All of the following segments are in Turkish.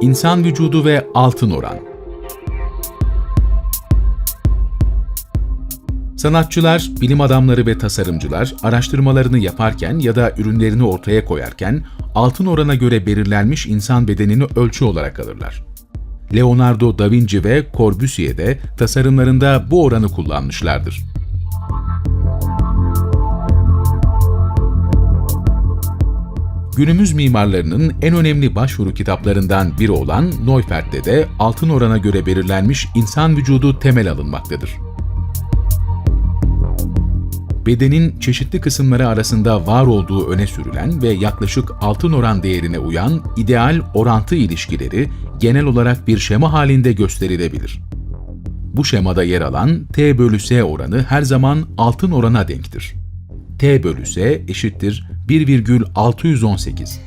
İnsan vücudu ve altın oran. Sanatçılar, bilim adamları ve tasarımcılar araştırmalarını yaparken ya da ürünlerini ortaya koyarken altın orana göre belirlenmiş insan bedenini ölçü olarak alırlar. Leonardo da Vinci ve Corbusier de tasarımlarında bu oranı kullanmışlardır. Günümüz mimarlarının en önemli başvuru kitaplarından biri olan Neufert'te de altın orana göre belirlenmiş insan vücudu temel alınmaktadır. Bedenin çeşitli kısımları arasında var olduğu öne sürülen ve yaklaşık altın oran değerine uyan ideal orantı ilişkileri genel olarak bir şema halinde gösterilebilir. Bu şemada yer alan T bölü S oranı her zaman altın orana denktir. T bölü S eşittir 1,618.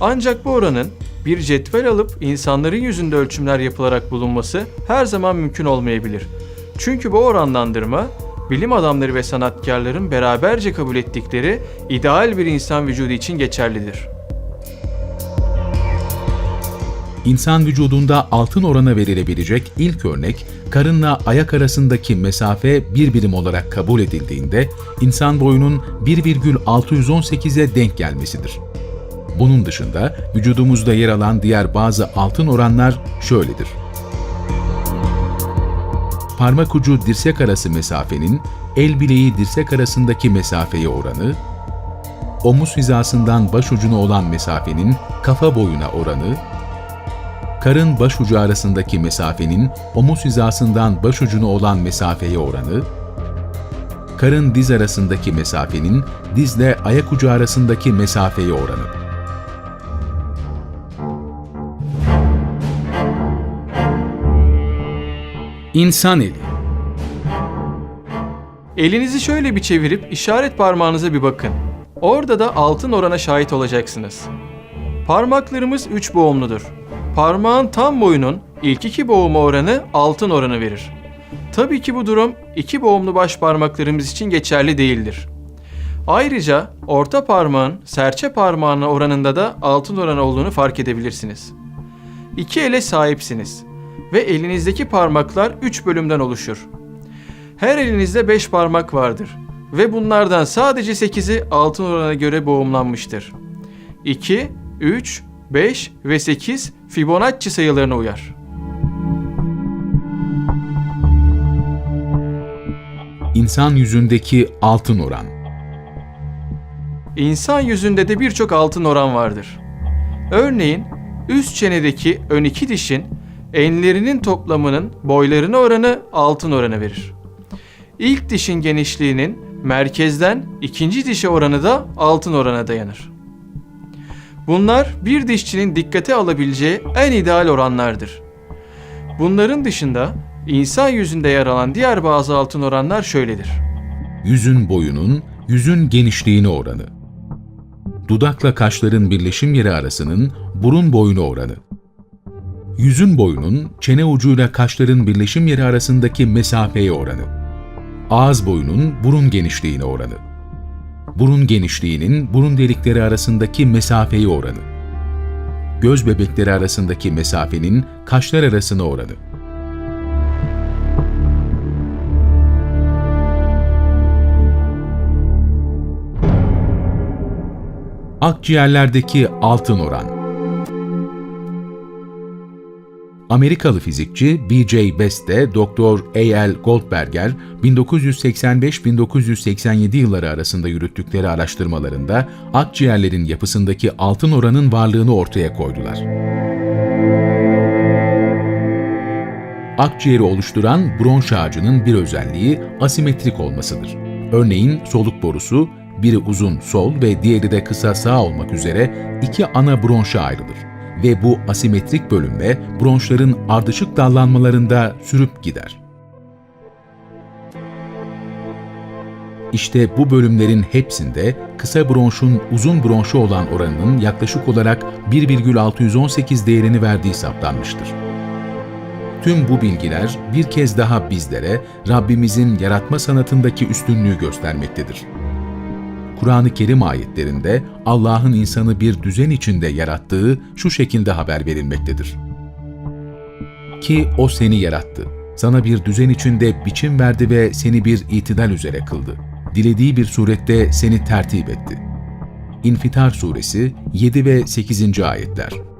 Ancak bu oranın bir cetvel alıp insanların yüzünde ölçümler yapılarak bulunması her zaman mümkün olmayabilir. Çünkü bu oranlandırma bilim adamları ve sanatkarların beraberce kabul ettikleri ideal bir insan vücudu için geçerlidir. İnsan vücudunda altın orana verilebilecek ilk örnek, karınla ayak arasındaki mesafe bir birim olarak kabul edildiğinde insan boyunun 1,618'e denk gelmesidir. Bunun dışında vücudumuzda yer alan diğer bazı altın oranlar şöyledir. Parmak ucu dirsek arası mesafenin el bileği dirsek arasındaki mesafeye oranı, omuz hizasından baş ucuna olan mesafenin kafa boyuna oranı, karın baş ucu arasındaki mesafenin omuz hizasından baş ucuna olan mesafeye oranı, karın diz arasındaki mesafenin dizle ayak ucu arasındaki mesafeye oranı. İnsan eli Elinizi şöyle bir çevirip işaret parmağınıza bir bakın. Orada da altın orana şahit olacaksınız. Parmaklarımız üç boğumludur. Parmağın tam boyunun ilk iki boğumu oranı altın oranı verir. Tabii ki bu durum iki boğumlu baş parmaklarımız için geçerli değildir. Ayrıca orta parmağın serçe parmağına oranında da altın oranı olduğunu fark edebilirsiniz. İki ele sahipsiniz ve elinizdeki parmaklar üç bölümden oluşur. Her elinizde 5 parmak vardır ve bunlardan sadece 8'i altın orana göre boğumlanmıştır. 2, 3, 5 ve 8 Fibonacci sayılarına uyar. İnsan yüzündeki altın oran. İnsan yüzünde de birçok altın oran vardır. Örneğin üst çenedeki ön iki dişin enlerinin toplamının boylarına oranı altın oranı verir. İlk dişin genişliğinin merkezden ikinci dişe oranı da altın orana dayanır. Bunlar bir dişçinin dikkate alabileceği en ideal oranlardır. Bunların dışında insan yüzünde yer alan diğer bazı altın oranlar şöyledir. Yüzün boyunun yüzün genişliğine oranı. Dudakla kaşların birleşim yeri arasının burun boyuna oranı. Yüzün boyunun çene ucuyla kaşların birleşim yeri arasındaki mesafeye oranı. Ağız boyunun burun genişliğine oranı. Burun genişliğinin burun delikleri arasındaki mesafeye oranı. Göz bebekleri arasındaki mesafenin kaşlar arasına oranı. Akciğerlerdeki altın oran. Amerikalı fizikçi B.J. Best de Dr. A.L. Goldberger 1985-1987 yılları arasında yürüttükleri araştırmalarında akciğerlerin yapısındaki altın oranın varlığını ortaya koydular. Akciğeri oluşturan bronş ağacının bir özelliği asimetrik olmasıdır. Örneğin soluk borusu biri uzun sol ve diğeri de kısa sağ olmak üzere iki ana bronşa ayrılır ve bu asimetrik bölünme bronşların ardışık dallanmalarında sürüp gider. İşte bu bölümlerin hepsinde kısa bronşun uzun bronşu olan oranının yaklaşık olarak 1,618 değerini verdiği saptanmıştır. Tüm bu bilgiler bir kez daha bizlere Rabbimizin yaratma sanatındaki üstünlüğü göstermektedir. Kur'an-ı Kerim ayetlerinde Allah'ın insanı bir düzen içinde yarattığı şu şekilde haber verilmektedir. Ki O seni yarattı. Sana bir düzen içinde biçim verdi ve seni bir itidal üzere kıldı. Dilediği bir surette seni tertip etti. İnfitar Suresi 7 ve 8. ayetler